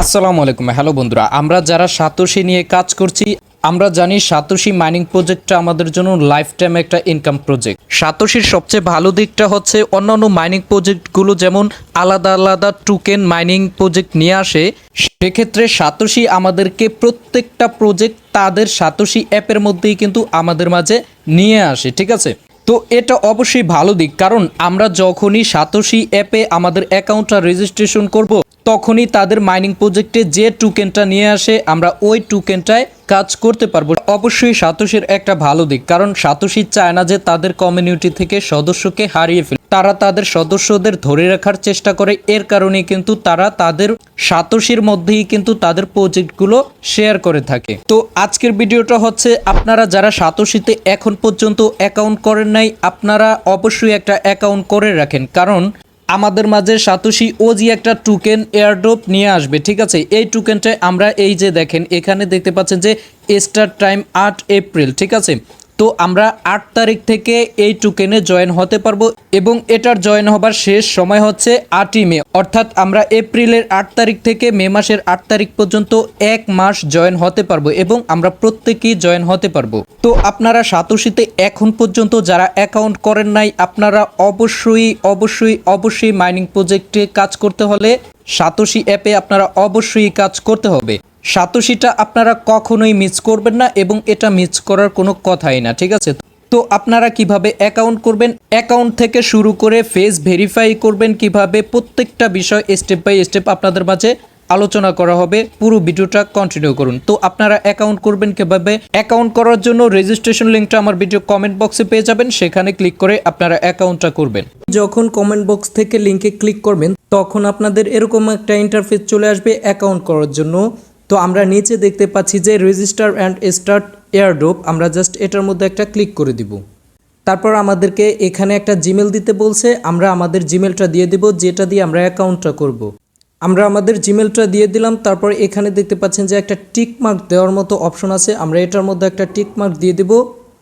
আসসালামু আলাইকুম। হ্যালো বন্ধুরা, আমরা যারা সাতোশি নিয়ে কাজ করছি, আমরা জানি সাতোশি মাইনিং প্রজেক্টটা আমাদের জন্য লাইফ টাইম একটা ইনকাম প্রজেক্ট সাতোশির সবচেয়ে ভালো দিকটা হচ্ছে অন্যান্য মাইনিং প্রজেক্টগুলো যেমন আলাদা আলাদা টুকেন মাইনিং প্রজেক্ট নিয়ে আসে, সেক্ষেত্রে সাতোশি আমাদেরকে প্রত্যেকটা প্রজেক্ট তাদের সাতোশি অ্যাপের মধ্যেই কিন্তু আমাদের মাঝে নিয়ে আসে, ঠিক আছে? তো এটা অবশ্যই ভালো দিক, কারণ আমরা যখনই সাতোশি অ্যাপে আমাদের অ্যাকাউন্টটা রেজিস্ট্রেশন করব তখনই তাদের মাইনিং প্রজেক্টে যে টুকেনটা নিয়ে আসে, আমরা ওই টুকেনটায় কাজ করতে পারব। অবশ্যই সাতোশির একটা ভালো দিক, কারণ সাতোশি চায় না যে তাদের কমিউনিটি থেকে সদস্যকে হারিয়ে ফেলে তারা তাদের সদস্যদের ধরে রাখার চেষ্টা করে, এর কারণে কিন্তু তারা তাদের সাতোশির মধ্যেই কিন্তু তাদের প্রজেক্টগুলো শেয়ার করে থাকে। তো আজকের ভিডিওটা হচ্ছে, আপনারা যারা সাতোশিতে এখন পর্যন্ত অ্যাকাউন্ট করেন নাই, আপনারা অবশ্যই একটা অ্যাকাউন্ট করে রাখেন, কারণ আমাদের মাঝে সাতোশি ওজি একটা টুকেন এয়ারড্রপ নিয়ে আসবে, ঠিক আছে? এই টুকেনটা আমরা এই যে দেখেন, এখানে দেখতে পাচ্ছেন যে স্টার টাইম আট এপ্রিল, ঠিক আছে? তো আমরা আট তারিখ থেকে এই টুকেনে জয়েন হতে পারব এবং এটার জয়েন হবার শেষ সময় হচ্ছে আটই মে। অর্থাৎ আমরা এপ্রিলের আট তারিখ থেকে মে মাসের আট তারিখ পর্যন্ত এক মাস জয়েন হতে পারব এবং আমরা প্রত্যেকেই জয়েন হতে পারব। তো আপনারা সাতোশিতে এখন পর্যন্ত যারা অ্যাকাউন্ট করেন নাই, আপনারা অবশ্যই অবশ্যই অবশ্যই মাইনিং প্রজেক্টে কাজ করতে হলে সাতোশি অ্যাপে আপনারা অবশ্যই কাজ করতে হবে। সাতোশিটা আপনারা কখনোই মিস করবেন না এবং এটা মিস করার কোনো কথাই না, ঠিক আছে? তো আপনারা কীভাবে অ্যাকাউন্ট করবেন? অ্যাকাউন্ট থেকে শুরু করে ফেস ভেরিফাই করবেন কীভাবে? প্রত্যেকটা বিষয় স্টেপ বাই স্টেপ আপনাদের মাঝে আলোচনা করা হবে। পুরো ভিডিওটা কন্টিনিউ করুন। তো আপনারা অ্যাকাউন্ট করবেন কীভাবে? অ্যাকাউন্ট করার জন্য রেজিস্ট্রেশন লিঙ্কটা আমার ভিডিও কমেন্ট বক্সে পেয়ে যাবেন। সেখানে ক্লিক করে আপনারা অ্যাকাউন্টটা করবেন। যখন কমেন্ট বক্স থেকে লিঙ্কে ক্লিক করবেন, তখন আপনাদের এরকম একটা ইন্টারফেস চলে আসবে অ্যাকাউন্ট করার জন্য। তো আমরা নিচে দেখতে পাচ্ছি যে রেজিস্টার অ্যান্ড স্টার্ট এয়ারড্রপ আমরা জাস্ট এটার মধ্যে একটা ক্লিক করে দিব তারপর আমাদেরকে এখানে একটা জিমেল দিতে বলছে, আমরা আমাদের জিমেলটা দিয়ে দিব, যেটা দিয়ে আমরা অ্যাকাউন্টটা করব। আমরা আমাদের জিমেলটা দিয়ে দিলাম, তারপর এখানে দেখতে পাচ্ছেন যে একটা টিক মার্ক দেওয়ার মতো অপশন আছে, আমরা এটার মধ্যে একটা টিক মার্ক দিয়ে দিব,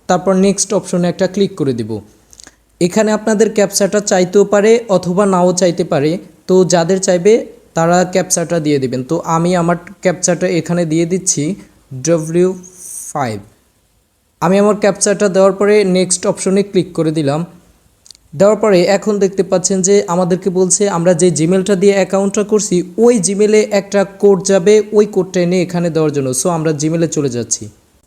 তারপর নেক্সট অপশনে একটা ক্লিক করে দিব এখানে আপনাদের ক্যাপচাটা চাইতেও পারে, অথবা নাও চাইতে পারে, তো যাদের চাইবে তারা ক্যাপচাটা দিয়ে দিবেন। তো আমি আমার ক্যাপচাটা এখানে দিয়ে দিচ্ছি ডব্লিউ ফাইভ আমি আমার ক্যাপচাটা দেওয়ার পরে নেক্সট অপশনে ক্লিক করে দিলাম। দেওয়ার পরে এখন দেখতে পাচ্ছেন যে আমাদেরকে বলছে, আমরা যে জিমেলটা দিয়ে অ্যাকাউন্টটা করছি, ওই জিমেলে একটা কোড যাবে ওই কোডটা এনে এখানে দেওয়ার জন্য। সো আমরা জিমেলে চলে যাচ্ছি।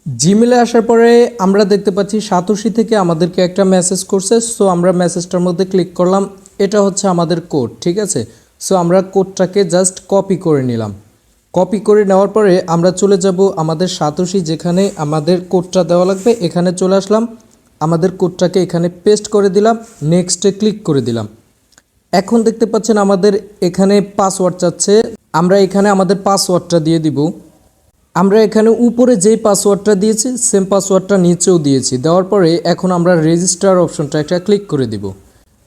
জিমেলে আসার পরে আমরা দেখতে পাচ্ছি সাতোশি থেকে আমাদেরকে একটা মেসেজ করছে। সো আমরা মেসেজটার মধ্যে ক্লিক করলাম। এটা হচ্ছে আমাদের কোড ঠিক আছে? সো আমরা কোডটাকে জাস্ট কপি করে নিলাম। কপি করে নেওয়ার পরে আমরা চলে যাব আমাদের সাতোশি, যেখানে আমাদের কোডটা দেওয়া লাগবে। এখানে চলে আসলাম। আমাদের কোডটাকে এখানে পেস্ট করে দিলাম। নেক্সটে ক্লিক করে দিলাম। এখন দেখতে পাচ্ছেন আমাদের এখানে পাসওয়ার্ড চাচ্ছে। আমরা এখানে আমাদের পাসওয়ার্ডটা দিয়ে দিব। আমরা এখানে উপরে যেই পাসওয়ার্ডটা দিয়েছি সেম পাসওয়ার্ডটা নিচেও দিয়েছি। দেওয়ার পরে এখন আমরা রেজিস্টার অপশনটা একটা ক্লিক করে দিব।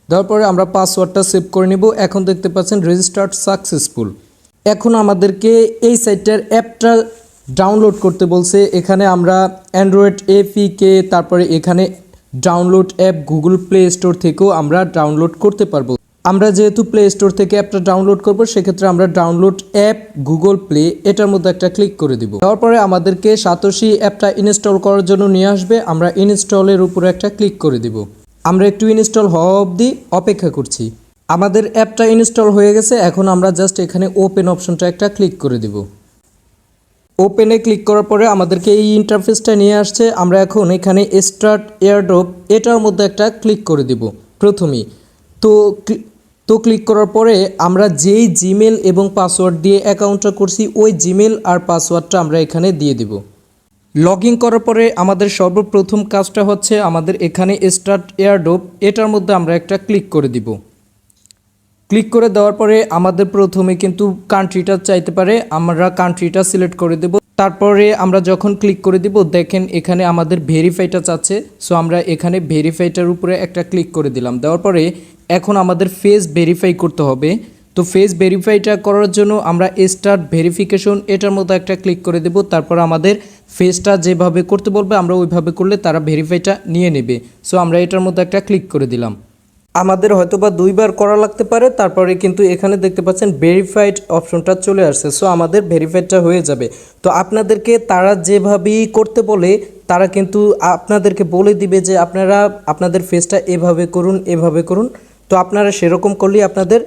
দেওয়ার পরে আমরা পাসওয়ার্ডটা সেভ করে নিব। এখন দেখতে পাচ্ছেন রেজিস্টার্ড সাকসেসফুল এখন আমাদেরকে এই সাইটটার অ্যাপটা ডাউনলোড করতে বলছে। এখানে আমরা অ্যান্ড্রয়েড এপিকে তারপরে এখানে download app Google Play Store থেকেও আমরা ডাউনলোড করতে পারব। আমরা যেহেতু প্লে স্টোর থেকে অ্যাপটা ডাউনলোড করব, সেক্ষেত্রে আমরা ডাউনলোড অ্যাপ গুগল প্লে এটার মধ্যে একটা ক্লিক করে দিব। দেওয়ার পরে আমাদেরকে সাতোশি অ্যাপটা ইনস্টল করার জন্য নিয়ে আসবে। আমরা ইনস্টলের উপরে একটা ক্লিক করে দিব। আমরা একটু ইনস্টল হওয়া অবধি অপেক্ষা করছি। আমাদের অ্যাপটা ইনস্টল হয়ে গেছে, এখন আমরা জাস্ট এখানে ওপেন অপশনটা একটা ক্লিক করে দিব। ওপেনে ক্লিক করার পরে আমাদেরকে এই ইন্টারফেসটা নিয়ে আসছে, আমরা এখন এখানে স্টার্ট এয়ারড্রপ, এটার মধ্যে একটা ক্লিক করে দিব প্রথমেই। তো তো ক্লিক করার পরে আমরা যেই জিমেল এবং পাসওয়ার্ড দিয়ে অ্যাকাউন্টটা করছি, ওই জিমেল আর পাসওয়ার্ডটা আমরা এখানে দিয়ে দিব। লগ ইন করার পরে আমাদের সর্বপ্রথম কাজটা হচ্ছে আমাদের এখানে স্টার্ট এয়ারড্রপ এটার মধ্যে আমরা একটা ক্লিক করে দিব। ক্লিক করে দেওয়ার পরে আমাদের প্রথমে কিন্তু কান্ট্রিটা চাইতে পারে, আমরা কান্ট্রিটা সিলেক্ট করে দেব। তারপরে আমরা যখন ক্লিক করে দিব, দেখেন এখানে আমাদের ভেরিফাইটা চাচ্ছে। সো আমরা এখানে ভেরিফাইটার উপরে একটা ক্লিক করে দিলাম। দেওয়ার পরে এখন আমাদের ফেস ভেরিফাই করতে হবে। তো ফেস ভেরিফাইটা করার জন্য আমরা স্টার্ট ভেরিফিকেশন এটার মধ্যে একটা ক্লিক করে দেব, তারপর আমাদের ফেসটা যেভাবে করতে বলবে আমরা ওইভাবে করলে তারা ভেরিফাইটা নিয়ে নেবে। সো আমরা এটার মধ্যে একটা ক্লিক করে দিলাম। আমাদের হয়তো বা দুইবার করা লাগতে পারে, তারপরে কিন্তু এখানে দেখতে পাচ্ছেন ভেরিফাইড অপশনটা চলে আসছে। সো আমাদের ভেরিফাইডটা হয়ে যাবে। তো আপনাদেরকে তারা যেভাবেই করতে বলে, তারা কিন্তু আপনাদেরকে বলে দিবে যে আপনারা, আপনাদের ফেসটা এভাবে করুন এভাবে করুন। তো আপনারা সেরকম করলেই আপনাদের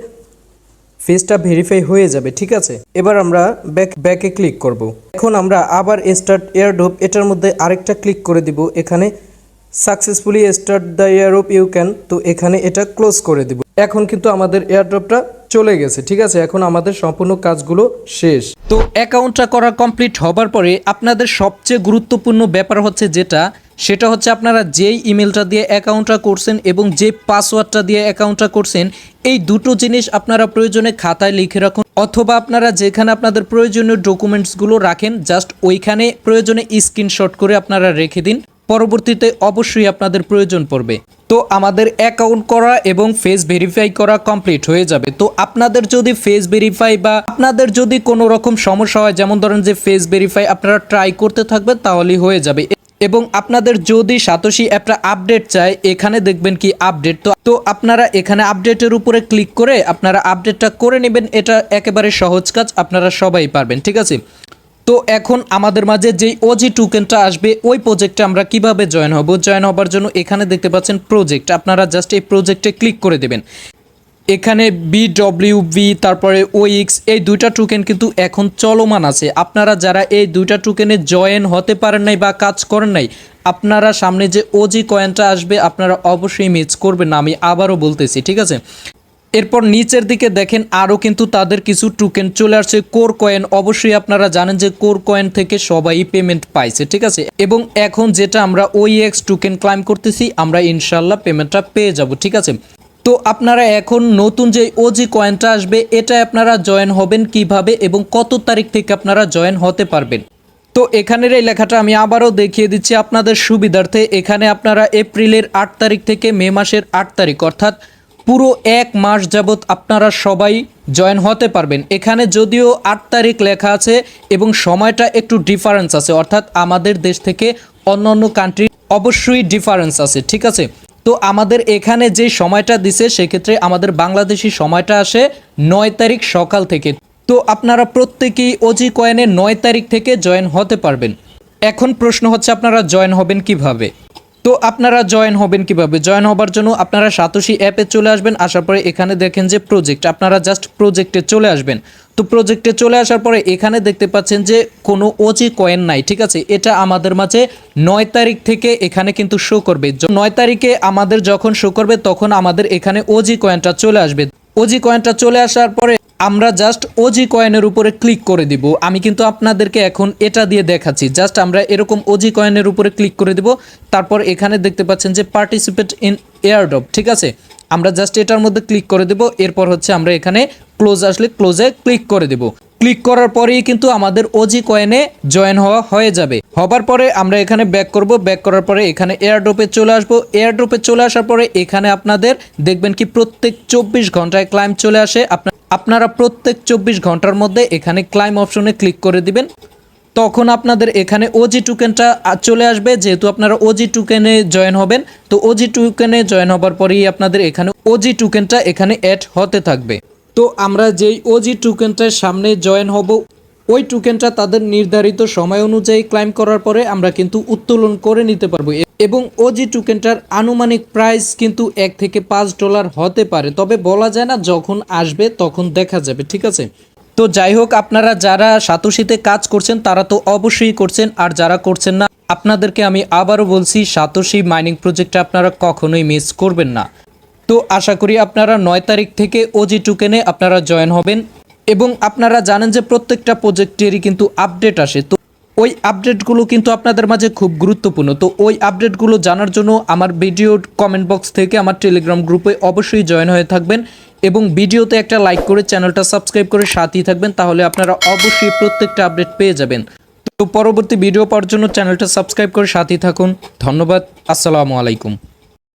ফেসটা ভেরিফাই হয়ে যাবে, ঠিক আছে? এবার আমরা ব্যাক ব্যাকে ক্লিক করব। এখন আমরা আবার স্টার্ট এয়ারড্রপ এটার মধ্যে আরেকটা ক্লিক করে দিব। এখানে successfully start the airdrop you can তো এখানে এটা ক্লোজ করে দিব। এখন কিন্তু আমাদের এয়ারড্রপটা চলে গেছে, ঠিক আছে? এখন আমাদের সম্পূর্ণ কাজগুলো শেষ। তো অ্যাকাউন্টটা করা কমপ্লিট হবার পরে আপনাদের সবচেয়ে গুরুত্বপূর্ণ ব্যাপার হচ্ছে যেটা সেটা হচ্ছে আপনারা যেই ইমেলটা দিয়ে অ্যাকাউন্টটা করছেন এবং যে পাসওয়ার্ডটা দিয়ে অ্যাকাউন্টটা করছেন, এই দুটো জিনিস আপনারা প্রয়োজনে খাতায় লিখে রাখুন। অথবা আপনারা যেখানে আপনাদের প্রয়োজনীয় ডকুমেন্টসগুলো রাখেন, জাস্ট ওইখানে প্রয়োজনে স্ক্রিনশট করে আপনারা রেখে দিন। পরবর্তীতে অবশ্যই আপনাদের প্রয়োজন পড়বে। তো আমাদের অ্যাকাউন্ট করা এবং ফেস ভেরিফাই করা কমপ্লিট হয়ে যাবে। তো আপনাদের যদি ফেস ভেরিফাই বা আপনাদের যদি কোনো রকম সমস্যা হয়, যেমন ধরেন যে ফেস ভেরিফাই আপনারা ট্রাই করতে থাকবেন, তাহলেই হয়ে যাবে। এবং আপনাদের যদি সাতোশি অ্যাপটা আপডেট চায়, এখানে দেখবেন কি আপডেট। তো তো আপনারা এখানে আপডেটের উপরে ক্লিক করে আপনারা আপডেটটা করে নেবেন। এটা একেবারে সহজ কাজ, আপনারা সবাই পারবেন, ঠিক আছে? তো এখন আমাদের মাঝে যেই ওজি টোকেনটা আসবে, ওই প্রজেক্টে আমরা কীভাবে জয়েন হব? জয়েন হবার জন্য এখানে দেখতে পাচ্ছেন প্রজেক্ট আপনারা জাস্ট এই প্রজেক্টে ক্লিক করে দেবেন। এখানে বি তারপরে ওইক্স এই দুইটা টোকেন কিন্তু এখন চলমান আছে। আপনারা যারা এই দুইটা টোকেনে জয়েন হতে পারেন নাই বা কাজ করেন নাই, আপনারা সামনে যে ওজি কয়েনটা আসবে, আপনারা অবশ্যই মিস করবেন না, আমি আবারও বলতেছি, ঠিক আছে? এরপর নিচের দিকে দেখেন, আরও কিন্তু তাদের কিছু টোকেন চলে আসছে। কোর কয়েন অবশ্যই আপনারা জানেন যে কোর কয়েন থেকে সবাই পেমেন্ট পাইছে, ঠিক আছে? এবং এখন যেটা আমরা ওই এক্স টোকেন ক্লাইম করতেছি, আমরা ইনশাল্লাহ পেমেন্টটা পেয়ে যাব, ঠিক আছে? তো আপনারা এখন নতুন যে ওজি কয়েনটা আসবে এটা আপনারা জয়েন হবেন কীভাবে এবং কত তারিখ থেকে আপনারা জয়েন হতে পারবেন? তো এখানের এই লেখাটা আমি আবারও দেখিয়ে দিচ্ছি আপনাদের সুবিধার্থে। এখানে আপনারা এপ্রিলের আট তারিখ থেকে মে মাসের আট তারিখ, অর্থাৎ পুরো এক মাস যাবৎ আপনারা সবাই জয়েন হতে পারবেন। এখানে যদিও আট তারিখ লেখা আছে এবং সময়টা একটু ডিফারেন্স আছে, অর্থাৎ আমাদের দেশ থেকে অন্য অন্য কান্ট্রি অবশ্যই ডিফারেন্স আছে, ঠিক আছে? তো আমাদের এখানে যে সময়টা দিছে, সেক্ষেত্রে আমাদের বাংলাদেশি সময়টা আসে নয় তারিখ সকাল থেকে। তো আপনারা প্রত্যেকেই ওজি কয়েনে নয় তারিখ থেকে জয়েন হতে পারবেন। এখন প্রশ্ন হচ্ছে, আপনারা জয়েন হবেন কীভাবে? তো আপনারা জয়েন হবেন কীভাবে? জয়েন হবার জন্য আপনারা সাতোশি অ্যাপে চলে আসবেন, আসার পরে এখানে দেখেন যে প্রজেক্ট আপনারা জাস্ট প্রজেক্টে চলে আসবেন। তো প্রজেক্টে চলে আসার পরে এখানে দেখতে পাচ্ছেন যে কোনো ওজি কয়েন নাই, ঠিক আছে? এটা আমাদের মাঝে নয় তারিখ থেকে এখানে কিন্তু শো করবে। নয় তারিখে আমাদের যখন শো করবে, তখন আমাদের এখানে ওজি কয়েনটা চলে আসবে। ওজি কয়েনটা চলে আসার পরে আমরা জাস্ট ওজি কয়েনের উপরে ক্লিক করে দিব। আমি কিন্তু আপনাদেরকে এখন এটা দিয়ে দেখাচ্ছি। জাস্ট আমরা এরকম ওজি কয়েনের উপরে ক্লিক করে দিব। তারপর এখানে দেখতে পাচ্ছেন যে পার্টিসিপেট ইন এয়ারড্রপ ঠিক আছে? আমরা জাস্ট এটার মধ্যে ক্লিক করে দেব। এরপর হচ্ছে আমরা এখানে ক্লোজ আসলে ক্লোজে ক্লিক করে দেব। ক্লিক করার পরেই কিন্তু আমাদের ওজি কয়েনে জয়েন হওয়া হয়ে যাবে। হবার পরে আমরা এখানে ব্যাক করব। ব্যাক করার পরে এখানে এয়ারড্রপে চলে আসব। এয়ারড্রপে চলে আসার পরে এখানে আপনাদের দেখবেন কি প্রত্যেক চব্বিশ ঘন্টায় ক্লাইম চলে আসে। আপনার প্রত্যেক চব্বিশ ঘণ্টার মধ্যে এখানে ক্লাইম অপশনে ক্লিক করে দিবেন। তখন আপনাদের এখানে ওজি টুকেনটা চলে আসবে। যেহেতু আপনারা ওজি টুকেনে জয়েন হবেন, তো ওজি টুকেনে জয়েন হবার পরেই আপনাদের এখানে ওজি টুকেনটা এখানে অ্যাড হতে থাকবে। তো আমরা যেই ওজি টুকেনটার সামনে জয়েন হব, ওই টোকেনটা তাদের নির্ধারিত সময় অনুযায়ী ক্লাইম করার পরে আমরা কিন্তু উত্তোলন করে নিতে পারব। এবং ওজি টোকেনটার আনুমানিক প্রাইস কিন্তু এক থেকে পাঁচ ডলার হতে পারে। তবে বলা যায় না যখন আসবে তখন দেখা যাবে, ঠিক আছে? তো যাই হোক, আপনারা যারা সাতোশিতে কাজ করছেন, তারা তো অবশ্যই করছেন। আর যারা করছেন না, আপনাদেরকে আমি আবারও বলছি, সাতোশি মাইনিং প্রজেক্টটা আপনারা কখনোই মিস করবেন না। তো আশা করি আপনারা নয় তারিখ থেকে ওজি টুকেনে আপনারা জয়েন হবেন এবং আপনারা জানেন যে প্রত্যেকটা প্রজেক্টেরই কিন্তু আপডেট আসে। তো ওই আপডেটগুলো কিন্তু আপনাদের মাঝে খুব গুরুত্বপূর্ণ। তো ওই আপডেটগুলো জানার জন্য আমার ভিডিও কমেন্ট বক্স থেকে আমার টেলিগ্রাম গ্রুপে অবশ্যই জয়েন হয়ে থাকবেন এবং ভিডিওতে একটা লাইক করে চ্যানেলটা সাবস্ক্রাইব করে সাথেই থাকবেন, তাহলে আপনারা অবশ্যই প্রত্যেকটা আপডেট পেয়ে যাবেন। তো পরবর্তী ভিডিও পাওয়ার জন্য চ্যানেলটা সাবস্ক্রাইব করে সাথেই থাকুন। ধন্যবাদ, আসসালামু আলাইকুম।